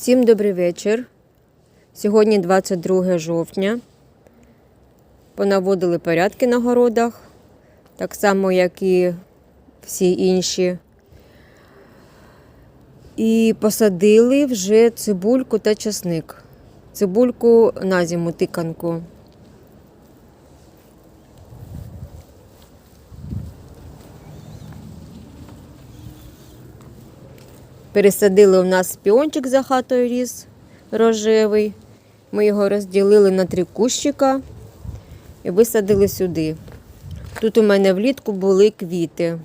Всім добрий вечір. Сьогодні 22 жовтня. Понаводили порядки на городах, так само, як і всі інші. І посадили вже цибульку та часник. Цибульку на зиму тиканку. Пересадили у нас піончик за хатою ріс рожевий. Ми його розділили на три кущика і висадили сюди. Тут у мене влітку були квіти.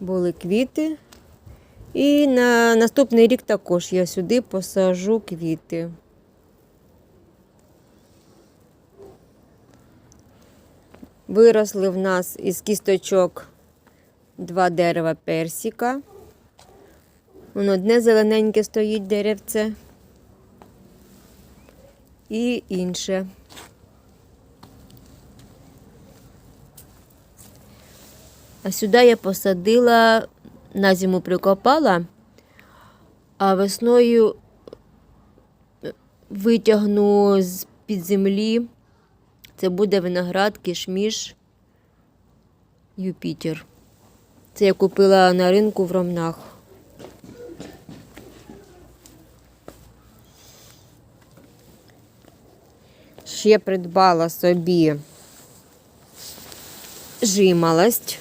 Були квіти. І на наступний рік також я сюди посажу квіти. Виросли в нас із кісточок два дерева персика. Воно одне зелененьке стоїть деревце і інше. А сюди я посадила, на зиму прикопала, а весною витягну з під землі. Це буде виноград кишміш Юпітер. Це я купила на ринку в Ромнах. Ще придбала собі жималость.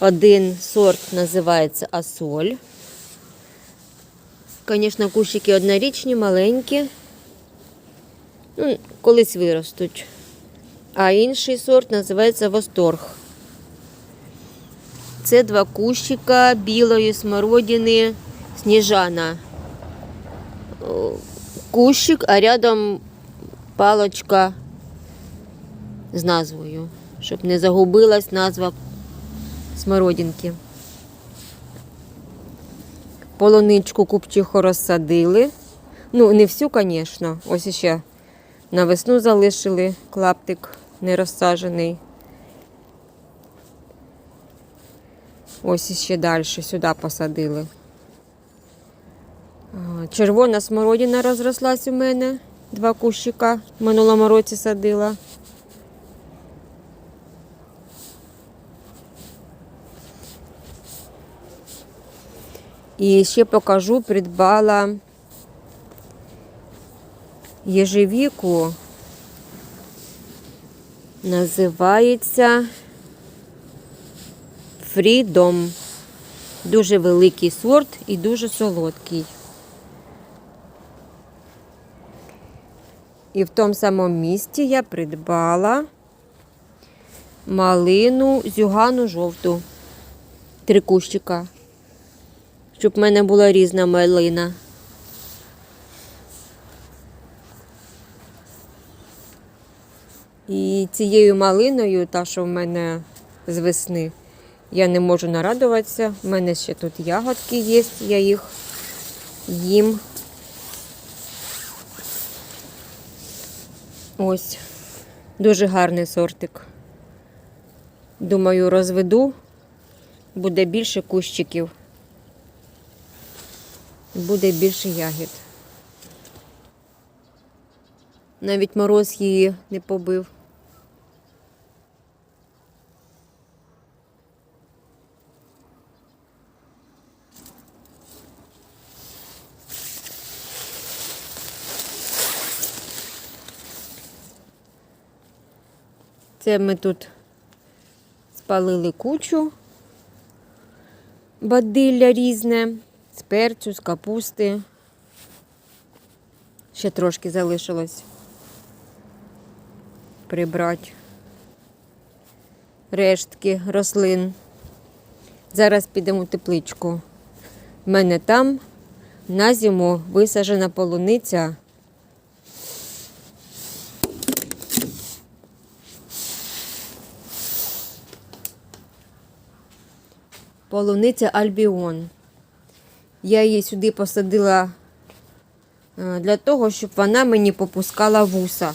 Один сорт називається Асоль. Звісно, кущики однорічні, маленькі. Ну, колись виростуть. А інший сорт називається Восторг. Це два кущика білої смородини сніжана. Кущик, а рядом палочка з назвою, щоб не загубилась назва смородинки. Полоничку купчиху розсадили. Ну, не всю, звісно. Ось іще на весну залишили клаптик не розсаджений. Ось іще далі сюди посадили. Червона смородина розрослась у мене. Два кущика в минулому році садила. І ще покажу, придбала єжевіку. Називається Freedom. Дуже великий сорт і дуже солодкий. І в тому самому місці я придбала малину зюгану жовту. Три кущика. Щоб в мене була різна малина. І цією малиною, та, що в мене з весни, я не можу нарадуватися. У мене ще тут ягодки є, я їх їм. Ось, дуже гарний сортик. Думаю, розведу, буде більше кущиків, буде більше ягід. Навіть мороз її не побив. Це ми тут спалили кучу бадилля різне, з перцю, з капусти. Ще трошки залишилось прибрати рештки рослин. Зараз підемо в тепличку. У мене там на зиму висаджена полуниця. Полуниця Альбіон. Я її сюди посадила е, для того, щоб вона мені попускала вуса.